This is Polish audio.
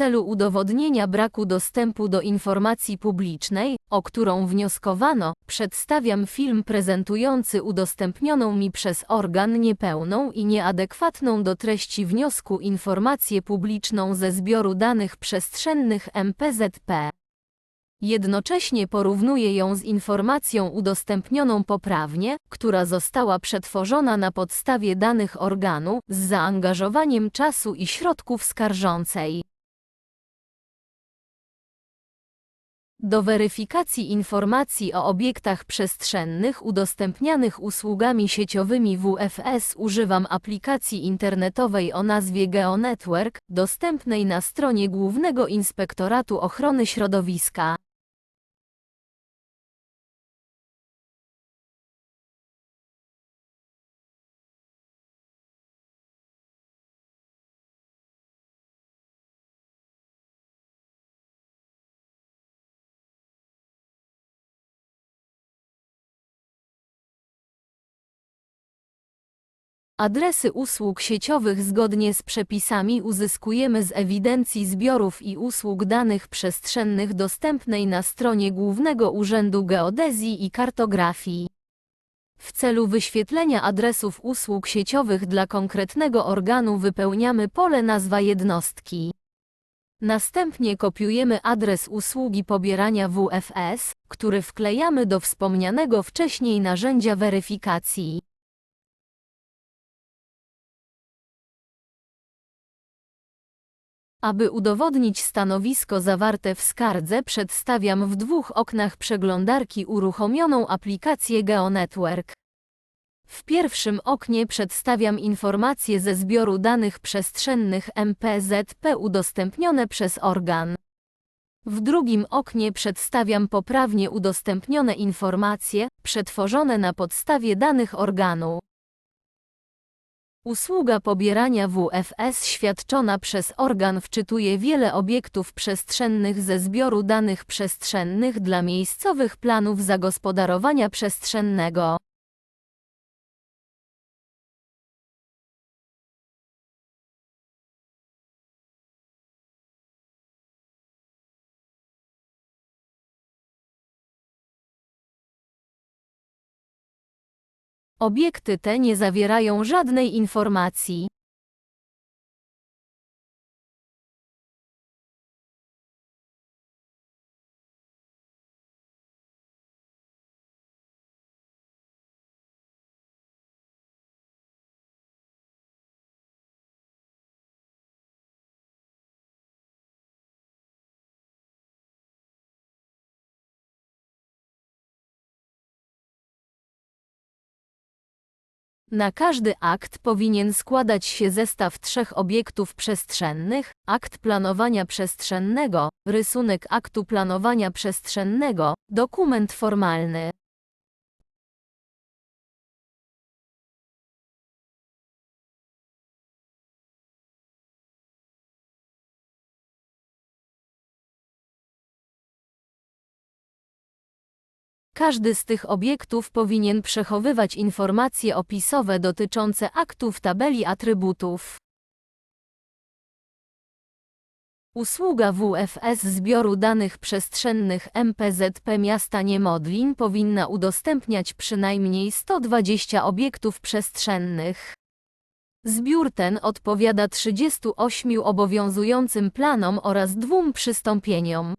celu udowodnienia braku dostępu do informacji publicznej, o którą wnioskowano, przedstawiam film prezentujący udostępnioną mi przez organ niepełną i nieadekwatną do treści wniosku informację publiczną ze zbioru danych przestrzennych MPZP. Jednocześnie porównuje ją z informacją udostępnioną poprawnie, która została przetworzona na podstawie danych organu, z zaangażowaniem czasu i środków skarżącej. Do weryfikacji informacji o obiektach przestrzennych udostępnianych usługami sieciowymi WFS używam aplikacji internetowej o nazwie GeoNetwork, dostępnej na stronie Głównego Inspektoratu Ochrony Środowiska. Adresy usług sieciowych zgodnie z przepisami uzyskujemy z ewidencji zbiorów i usług danych przestrzennych dostępnej na stronie Głównego Urzędu Geodezji i Kartografii. W celu wyświetlenia adresów usług sieciowych dla konkretnego organu wypełniamy pole nazwa jednostki. Następnie kopiujemy adres usługi pobierania WFS, który wklejamy do wspomnianego wcześniej narzędzia weryfikacji. Aby udowodnić stanowisko zawarte w skardze przedstawiam w dwóch oknach przeglądarki uruchomioną aplikację GeoNetwork. W pierwszym oknie przedstawiam informacje ze zbioru danych przestrzennych MPZP udostępnione przez organ. W drugim oknie przedstawiam poprawnie udostępnione informacje, przetworzone na podstawie danych organu. Usługa pobierania WFS świadczona przez organ wczytuje wiele obiektów przestrzennych ze zbioru danych przestrzennych dla miejscowych planów zagospodarowania przestrzennego. Obiekty te nie zawierają żadnej informacji. Na każdy akt powinien składać się zestaw trzech obiektów przestrzennych, akt planowania przestrzennego, rysunek aktu planowania przestrzennego, dokument formalny. Każdy z tych obiektów powinien przechowywać informacje opisowe dotyczące aktów tabeli atrybutów. Usługa WFS zbioru danych przestrzennych MPZP miasta Niemodlin powinna udostępniać przynajmniej 120 obiektów przestrzennych. Zbiór ten odpowiada 38 obowiązującym planom oraz dwóm przystąpieniom.